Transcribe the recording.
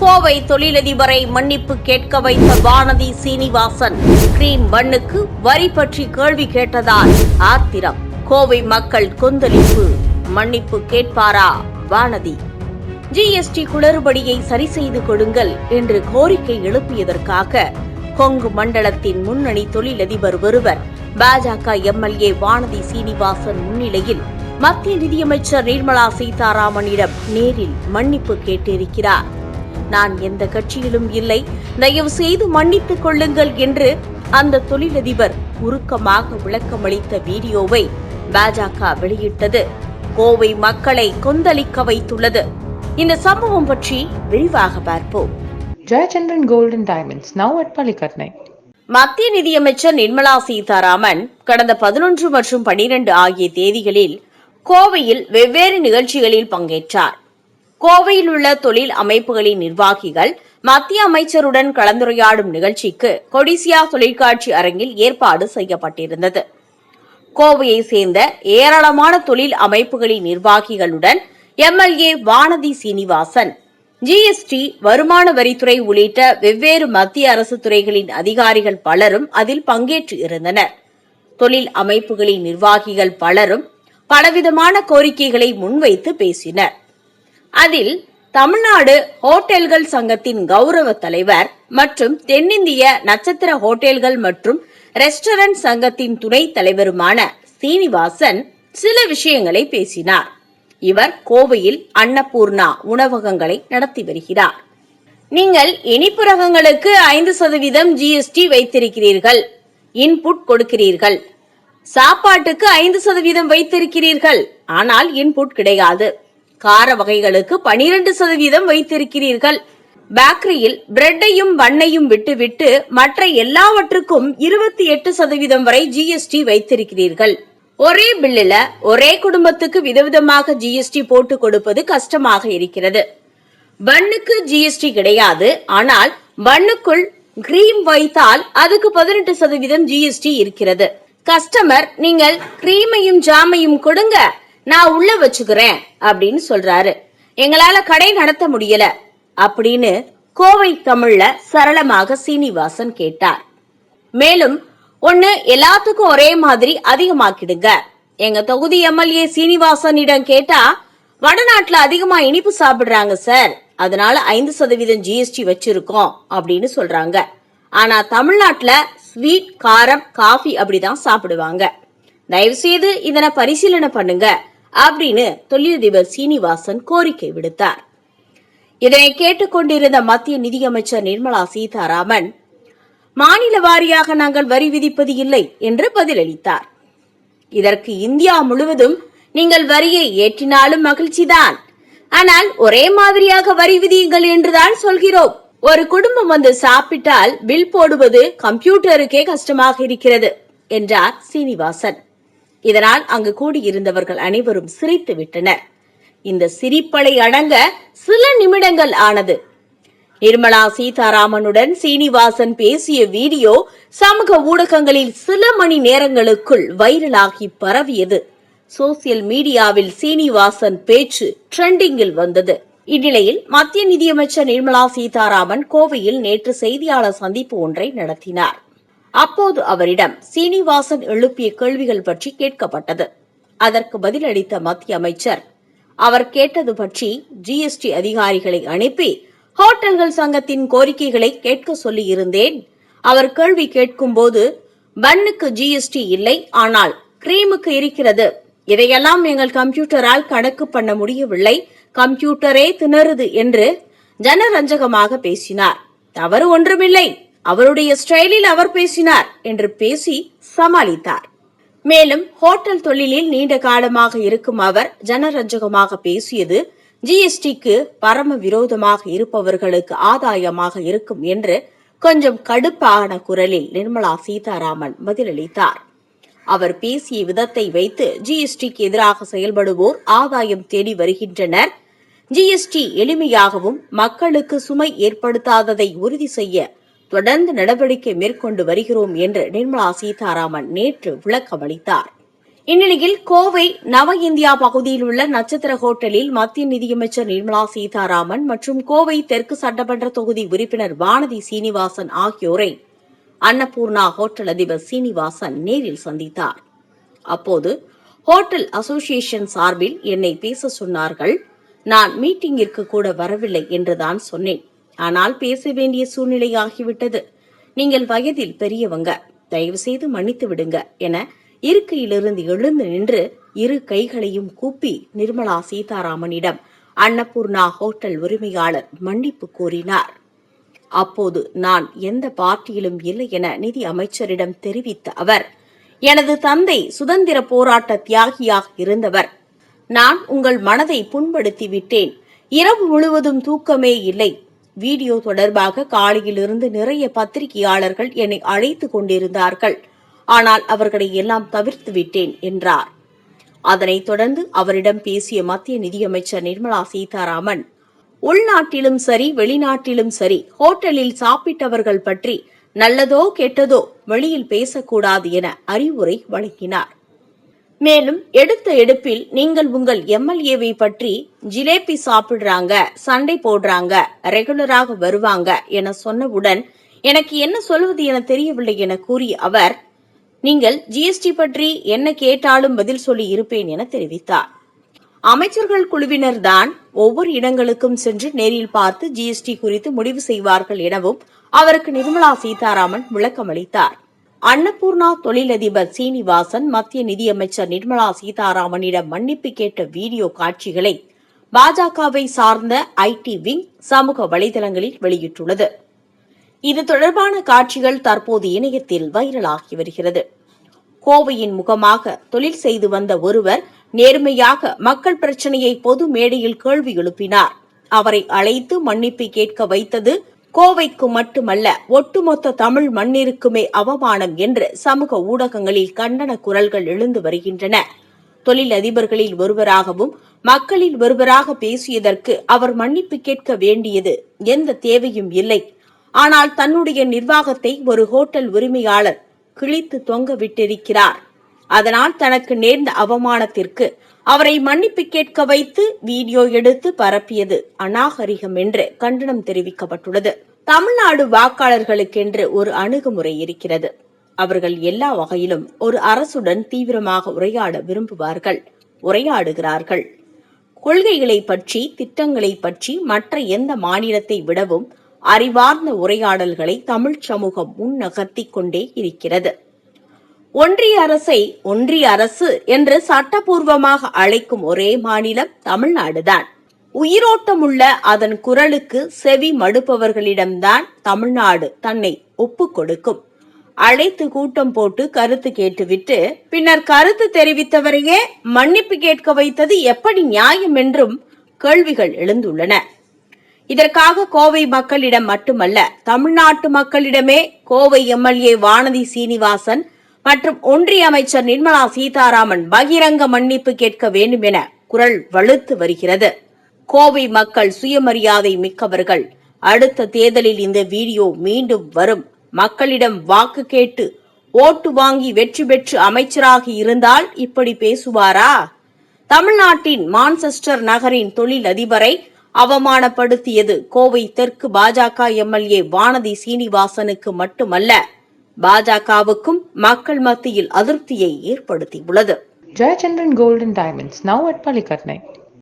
கோவை தொழிலதிபரை மன்னிப்பு கேட்க வைத்த வானதி சீனிவாசன். கிரீம் பண்ணுக்கு வரி பற்றி கேள்வி கேட்டதால் ஆத்திரம். கோவை மக்கள் கொந்தளிப்பு. மன்னிப்பு கேட்பாரா வானதி? ஜிஎஸ்டி குளறுபடியை சரி செய்து கொடுங்கள் என்று கோரிக்கை எழுப்பியதற்காக கொங்கு மண்டலத்தின் முன்னணி தொழிலதிபர் ஒருவர் பாஜக எம்எல்ஏ வானதி சீனிவாசன் முன்னிலையில் மத்திய நிதியமைச்சர் நிர்மலா சீதாராமனிடம் நேரில் மன்னிப்பு கேட்டிருக்கிறார். நான் எந்த கட்சியிலும் இல்லை. தயவு செய்து மன்னித்துக் கொள்ளுங்கள் என்று அந்த தொழிலதிபர் உருக்கமாக விளக்கமளித்த வீடியோவை பாஜக வெளியிட்டது. கோவை மக்களை கொந்தளிக்க வைத்துள்ளது. இந்த சம்பவம் பற்றி விரிவாக பார்ப்போம். Gold and Diamonds, now at Palikatnai. மத்திய நிதியமைச்சர் நிர்மலா சீதாராமன் கடந்த பதினொன்று மற்றும் பனிரெண்டு ஆகிய தேதிகளில் கோவையில் வெவ்வேறு நிகழ்ச்சிகளில் பங்கேற்றார். கோவையில் உள்ள தொழில் அமைப்புகளின் நிர்வாகிகள் மத்திய அமைச்சருடன் கலந்துரையாடும் நிகழ்ச்சிக்கு கொடிசியா தொழிற்காட்சி அரங்கில் ஏற்பாடு செய்யப்பட்டிருந்தது. கோவையை சேர்ந்த ஏராளமான தொழில் அமைப்புகளின் நிர்வாகிகளுடன் எம்எல்ஏ வானதி சீனிவாசன் ஜிஎஸ்டி வருமான வரித்துறை உள்ளிட்ட வெவ்வேறு மத்திய அரசு துறைகளின் அதிகாரிகள் பலரும் அதில் பங்கேற்று இருந்தனர். தொழில் அமைப்புகளின் நிர்வாகிகள் பலரும் பலவிதமான கோரிக்கைகளை முன்வைத்து பேசினர். அதில் தமிழ்நாடு ஹோட்டல்கள் சங்கத்தின் கௌரவ தலைவர் மற்றும் தென்னிந்திய நட்சத்திர ஹோட்டல்கள் மற்றும் ரெஸ்டாரண்ட் சங்கத்தின் துணைத் தலைவருமான சீனிவாசன் சில விஷயங்களை பேசினார். இவர் கோவையில் அன்னபூர்ணா உணவகங்களை நடத்தி வருகிறார். நீங்கள் இனிப்பு ரகங்களுக்கு ஐந்து சதவீதம் ஜிஎஸ்டி வைத்திருக்கிறீர்கள். இன்புட் கொடுக்கிறீர்கள். சாப்பாட்டுக்கு ஐந்து சதவீதம் வைத்திருக்கிறீர்கள். ஆனால் இன்புட் கிடையாது. கார வகைகளுக்கு பனிரெண்டு சதவீதம் வைத்திருக்கிறீர்கள். பேக்கரியில் பிரெட்டையும் வண்ணையும் விட்டுவிட்டு மற்ற எல்லாவற்றுக்கும் இருபத்தி எட்டு சதவீதம் வரை ஜிஎஸ்டி வைத்திருக்கிறீர்கள். ஒரே பில்லுல ஒரே குடும்பத்துக்கு விதவிதமாக ஜிஎஸ்டி போட்டு கொடுப்பது கஷ்டமாக இருக்கிறது. பன்னுக்கு ஜிஎஸ்டி கிடையாது. ஆனால் பன்னுக்குள் கிரீம் வைத்தால் அதுக்கு பதினெட்டு சதவீதம் ஜிஎஸ்டி இருக்கிறது. கஸ்டமர் நீங்கள் கிரீமையும் ஜாமையும் கொடுங்க. நான் உள்ள வச்சுக்கிறேன் அப்படின்னு சொல்றாரு. எங்களால கடை நடத்த முடியல அப்படின்னு கோவை தமிழ்ல சரளமாக சீனிவாசன் கேட்டார். மேலும் ஒண்ணு எல்லாத்துக்கும் ஒரே மாதிரி அதிகமாக்கிடுங்க. எங்க தொகுதி எம்எல்ஏ சீனிவாசனிடம் கேட்டா வடநாட்டுல அதிகமா இனிப்பு சாப்பிடுறாங்க சார். அதனால ஐந்து சதவீதம் ஜிஎஸ்டி வச்சிருக்கோம் அப்படின்னு சொல்றாங்க. ஆனா தமிழ்நாட்டுல ஸ்வீட் காரம் காஃபி அப்படிதான் சாப்பிடுவாங்க. தயவு செய்து இதனை பரிசீலனை பண்ணுங்க. அப்படின்னு தொழிலதிபர் சீனிவாசன் கோரிக்கை விடுத்தார். இதனை கேட்டுக்கொண்டிருந்த மத்திய நிதியமைச்சர் நிர்மலா சீதாராமன் மாநில வாரியாக நாங்கள் வரி விதிப்பது இல்லை என்று பதிலளித்தார். இதற்கு இந்தியா முழுவதும் நீங்கள் வரியை ஏற்றினாலும் மகிழ்ச்சிதான். ஆனால் ஒரே மாதிரியாக வரி விதியுங்கள் என்றுதான் சொல்கிறோம். ஒரு குடும்பம் வந்து சாப்பிட்டால் பில் போடுவது கம்ப்யூட்டருக்கே கஷ்டமாக இருக்கிறது என்றார் சீனிவாசன். இதனால் அங்கு கூடியிருந்தவர்கள் அனைவரும் சிரித்து விட்டனர் இந்த சிரிப்பலை அடங்க சில நிமிடங்கள் ஆனது. நிர்மலா சீதாராமனுடன் சீனிவாசன் பேசிய வீடியோ சமூக ஊடகங்களில் சில மணி நேரங்களுக்குள் வைரலாகி பரவியது. சோசியல் மீடியாவில் சீனிவாசன் பேச்சு ட்ரெண்டிங்கில் வந்தது. இந்நிலையில் மத்திய நிதியமைச்சர் நிர்மலா சீதாராமன் கோவையில் நேற்று செய்தியாளர் சந்திப்பு ஒன்றை நடத்தினார். அப்போது அவரிடம் சீனிவாசன் எழுப்பிய கேள்விகள் பற்றி கேட்கப்பட்டது. அதற்கு பதிலளித்த மத்திய அமைச்சர் அவர் கேட்டது பற்றி ஜிஎஸ்டி அதிகாரிகளை அனுப்பி ஹோட்டல்கள் சங்கத்தின் கோரிக்கைகளை கேட்க சொல்லியிருந்தேன். அவர் கேள்வி கேட்கும்போது பன்னுக்கு ஜிஎஸ்டி இல்லை ஆனால் கிரீமுக்கு இருக்கிறது. இதையெல்லாம் எங்கள் கம்ப்யூட்டரால் கணக்கு பண்ண முடியவில்லை. கம்ப்யூட்டரே திணறுது என்று ஜனரஞ்சகமாக பேசினார். தவறு ஒன்றுமில்லை. அவருடைய ஸ்டைலில் அவர் பேசினார் என்று பேசி சமாளித்தார். மேலும் ஹோட்டல் தொழிலில் நீண்ட காலமாக இருக்கும் அவர் ஜனரஞ்சகமாக பேசியது ஜிஎஸ்டிக்கு பரம விரோதமாக இருப்பவர்களுக்கு ஆதாயமாக இருக்கும் என்று கொஞ்சம் கடுப்பான குரலில் நிர்மலா சீதாராமன் பதிலளித்தார். அவர் பேசிய விதத்தை வைத்து ஜிஎஸ்டிக்கு எதிராக செயல்படுவோர் ஆதாயம் தேடி வருகின்றனர். ஜிஎஸ்டி எளிமையாகவும் மக்களுக்கு சுமை ஏற்படுத்தாததை உறுதி செய்ய தொடர்ந்து நடவடிக்கை மேற்கொண்டு வருகிறோம் என்று நிர்மலா சீதாராமன் நேற்று விளக்கமளித்தார் இந்நிலையில் கோவை நவ இந்தியா பகுதியில் உள்ள நட்சத்திர ஹோட்டலில் மத்திய நிதியமைச்சர் நிர்மலா சீதாராமன் மற்றும் கோவை தெற்கு சட்டமன்ற தொகுதி உறுப்பினர் வானதி சீனிவாசன் ஆகியோரை அன்னபூர்ணா ஹோட்டல் அதிபர் சீனிவாசன் நேரில் சந்தித்தார். அப்போது ஹோட்டல் அசோசியேஷன் சார்பில் என்னை பேச சொன்னார்கள் நான் மீட்டிங்கிற்கு கூட வரவில்லை என்றுதான் சொன்னேன். ஆனால் பேச வேண்டிய சூழ்நிலை ஆகிவிட்டது. நீங்கள் வயதில் பெரியவங்க தயவு செய்து மன்னித்து விடுங்க என இருக்கையிலிருந்து எழுந்து நின்று இரு கைகளையும் கூப்பி நிர்மலா சீதாராமனிடம் அன்னபூர்ணா ஹோட்டல் உரிமையாளர் மன்னிப்பு கோரினார். அப்போது நான் எந்த பார்ட்டியிலும் இல்லை என நிதி அமைச்சரிடம் தெரிவித்த அவர் எனது தந்தை சுதந்திர போராட்ட தியாகியாக இருந்தவர். நான் உங்கள் மனதை புண்படுத்தி விட்டேன் இரவு முழுவதும் தூக்கமே இல்லை. வீடியோ தொடர்பாக காலையிலிருந்து நிறைய பத்திரிகையாளர்கள் என்னை அழைத்து கொண்டிருந்தார்கள். ஆனால் அவர்களை எல்லாம் தவிர்த்து விட்டேன் என்றார். அதனைத் தொடர்ந்து அவரிடம் பேசிய மத்திய நிதியமைச்சர் நிர்மலா சீதாராமன் உள்நாட்டிலும் சரி வெளிநாட்டிலும் சரி ஹோட்டலில் சாப்பிட்டவர்கள் பற்றி நல்லதோ கெட்டதோ வெளியில் பேசக்கூடாது என அறிவுரை வழங்கினார். மேலும் எடுத்த எடுப்பில் நீங்கள் உங்கள் எம்எல்ஏவை பற்றி ஜிலேபி சாப்பிடுறாங்க சண்டை போடுறாங்க ரெகுலராக வருவாங்க என சொன்னவுடன் எனக்கு என்ன சொல்வது என தெரியவில்லை என கூறிய அவர் நீங்கள் ஜிஎஸ்டி பற்றி என்ன கேட்டாலும் பதில் சொல்லி இருப்பேன் என தெரிவித்தார். அமைச்சர்கள் குழுவினர் தான் ஒவ்வொரு இடங்களுக்கும் சென்று நேரில் பார்த்து ஜிஎஸ்டி குறித்து முடிவு செய்வார்கள் எனவும் அவருக்கு நிர்மலா சீதாராமன் விளக்கமளித்தார். அன்னபூர்ணா தொழிலதிபர் சீனிவாசன் மத்திய நிதியமைச்சர் நிர்மலா சீதாராமனிடம் மன்னிப்பு கேட்ட வீடியோ காட்சிகளை பாஜகவை சார்ந்த ஐடி விங் சமூக வலைதளங்களில் வெளியிட்டுள்ளது. இது தொடர்பான காட்சிகள் தற்போது இணையத்தில் வைரலாகி வருகிறது. கோவையின் முகமாக தொழில் செய்து வந்த ஒருவர் நேர்மையாக மக்கள் பிரச்சனையை பொது மேடையில் கேள்வி எழுப்பினார். அவரை அழைத்து மன்னிப்பு கேட்க வைத்தது கோவைக்கு மட்டுமல்ல ஒட்டுமொத்த தமிழ் மண்ணிற்குமே அவமானம் என்று சமூக ஊடகங்களில் கண்டன குரல்கள் எழுந்து வருகின்றன. தொழில் அதிபர்களில் ஒருவராகவும் மக்களில் ஒருவராக பேசியதற்கு அவர் மன்னிப்பு கேட்க வேண்டியது எந்த தேவையும் இல்லை. ஆனால் தன்னுடைய நிர்வாகத்தை ஒரு ஹோட்டல் உரிமையாளர் கிழித்து தொங்க விட்டிருக்கிறார். அதனால் தனக்கு நேர்ந்த அவமானத்திற்கு அவரை மன்னிப்பு கேட்க வைத்து வீடியோ எடுத்து பரப்பியது அநாகரிகம் என்று கண்டனம் தெரிவிக்கப்பட்டுள்ளது. தமிழ்நாடு வாக்காளர்களுக்கென்று ஒரு அணுகுமுறை இருக்கிறது. அவர்கள் எல்லா வகையிலும் ஒரு அரசுடன் தீவிரமாக உரையாட விரும்புவார்கள் உரையாடுகிறார்கள். கொள்கைகளை பற்றி திட்டங்களை பற்றி மற்ற எந்த மாநிலத்தை விடவும் அறிவார்ந்த உரையாடல்களை தமிழ் சமூகம் முன்னகர்த்திக் கொண்டே இருக்கிறது. ஒன்றிய அரசை ஒன்றிய அரசு என்று சட்டபூர்வமாக அழைக்கும் ஒரே மாநிலம் தமிழ்நாடுதான். உயிரோட்டமுள்ள அதன் குரலுக்கு செவி மடுப்பவர்களிடம்தான் தமிழ்நாடு தன்னை ஒப்புக் கொடுக்கும். அழைத்து கூட்டம் போட்டு கருத்து கேட்டுவிட்டு பின்னர் கருத்து தெரிவித்தவரையே மன்னிப்பு கேட்க வைத்தது எப்படி நியாயம் என்றும் கேள்விகள் எழுந்துள்ளன. இதற்காக கோவை மக்களிடம் மட்டுமல்ல தமிழ்நாட்டு மக்களிடமே கோவை எம்எல்ஏ வானதி சீனிவாசன் மற்றும் ஒன்றிய அமைச்சர் நிர்மலா சீதாராமன் பகிரங்க மன்னிப்பு கேட்க வேண்டும் என குரல் வலுத்து வருகிறது. கோவை மக்கள் சுயமரியாதை மிக்கவர்கள். அடுத்த தேர்தலில் இந்த வீடியோ மீண்டும் வரும். மக்களிடம் வாக்கு கேட்டு ஓட்டு வாங்கி வெற்றி பெற்று அமைச்சராகி இருந்தால் இப்படி பேசுவாரா? தமிழ்நாட்டின் மான்செஸ்டர் நகரின் தொழில் அதிபரை அவமானப்படுத்தியது கோவை தெற்கு பாஜக எம்எல்ஏ வானதி சீனிவாசனுக்கு மட்டுமல்ல. பாஜகவுக்கும் மக்கள் மத்தியில் அதிருப்தியை ஏற்படுத்தியுள்ளது Jayachandran Gold and Diamonds, now at Palikatnai.